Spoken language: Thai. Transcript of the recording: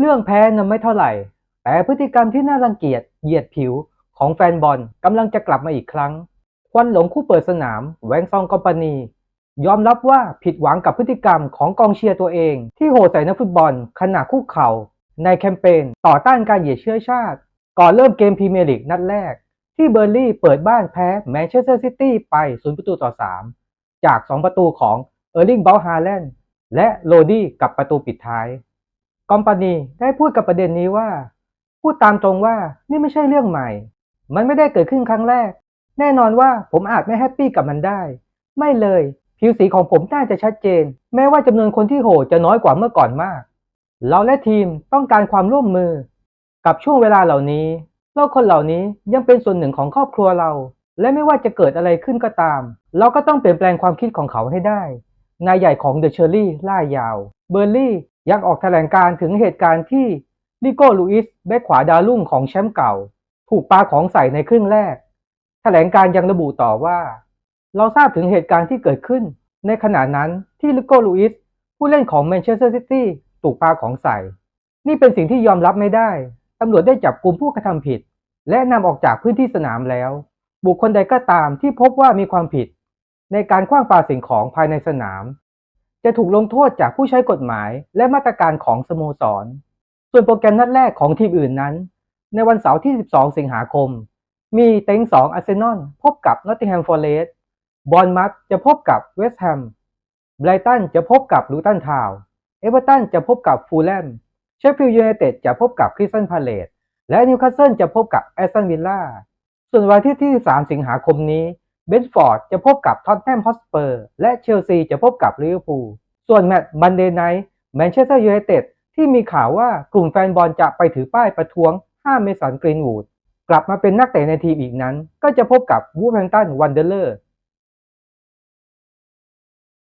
เรื่องแพ้นไม่เท่าไหร่ แต่พฤติกรรมที่น่ารังเกียจเหยียดผิวของแฟนบอลกำลังจะกลับมาอีกครั้ง ควันหลงคู่เปิดสนามแวงซองกอมปานี ยอมรับว่าผิดหวังกับพฤติกรรมของกองเชียร์ตัวเอง ที่โห่ใส่นักฟุตบอลขณะคุกเข่า ในแคมเปญต่อต้านการเหยียดเชื้อชาติ ก่อนเริ่มเกมพรีเมียร์ลีกนัดแรก ที่เบอร์ลี่เปิดบ้านแพ้แมนเชสเตอร์ซิตี้ไป 0 ประตูต่อ 3 จาก 2 ประตูของเออร์ลิงเบลฮาแลนด์และโรดี้กับประตูปิดท้าย กอมปานีได้พูดกับประเด็นนี้ว่า พูดตามตรงว่านี่ไม่ใช่เรื่องใหม่ มันไม่ได้เกิดขึ้นครั้งแรก แน่นอนว่าผมอาจไม่แฮปปี้กับมันได้ ไม่เลย ผิวสีของผมน่าจะชัดเจน แม้ว่าจำนวนคนที่โหจะน้อยกว่าเมื่อก่อนมาก เราและทีมต้องการความร่วมมือ กับช่วงเวลาเหล่านี้โลกคนเหล่านี้ยังเป็นส่วนหนึ่งของครอบครัวเรา และไม่ว่าจะเกิดอะไรขึ้นก็ตาม เราก็ต้องเปลี่ยนแปลงความคิดของเขาให้ได้นายใหญ่ของเดอะเชอรี่ล่ายาว เบอร์ลี่ ยังออกแถลงการถึงเหตุการณ์ที่ลิโก้ลูอิสแบ็คขวาดาวรุ่งของแชมป์เก่า ถูกปาของใส่ในครึ่งแรก แถลงการยังระบุต่อว่า เราทราบถึงเหตุการณ์ที่เกิดขึ้น ในขณะนั้นที่ลิโก้ลูอิสผู้เล่นของแมนเชสเตอร์ซิตี้ถูกปาของใส่ นี่เป็นสิ่งที่ยอมรับไม่ได้ตำรวจได้จับกลุ่มผู้กระทำผิด และนำออกจากพื้นที่สนามแล้ว บุคคลใดก็ตามที่พบว่ามีความผิด ในการคว้างปาสิ่งของภายในสนาม จะถูกลงโทษจากผู้ใช้กฎหมายและมาตรการของสโมสร ส่วนโปรแกรมนัดแรกของทีมอื่นนั้น ในวันเสาร์ที่ 12 สิงหาคม มีเต็ง 2 อาร์เซนอลพบกับนอตติงแฮมฟอร์เรสต์บอลมัตจะพบกับเวสต์แฮมไบรตันจะพบกับลูตันทาวเอเวอร์ตันจะพบกับฟูลแลมเชฟฟิลด์ยูไนเต็ดจะพบกับคริสตันพาเลตและนิวคาสเซิลจะพบกับแอสตันวิลล่าส่วนวันอาที่ที่ 3 สิงหาคมนี้ เบนฟอร์ดจะพบกับท็อตแนมฮอสเปอร์และเชลซีจะพบกับลิเวอร์พูล ส่วนแมตช์มันเดย์ไนท์แมนเชสเตอร์ยูไนเต็ดที่มีข่าวว่ากลุ่มแฟนบอลจะไปถือป้ายประท้วงห้ามเมสันกรีนวูดกลับมาเป็นนักเตะในทีมอีกนั้น ก็จะพบกับวูแฟงตันวันเดอร์เลอร์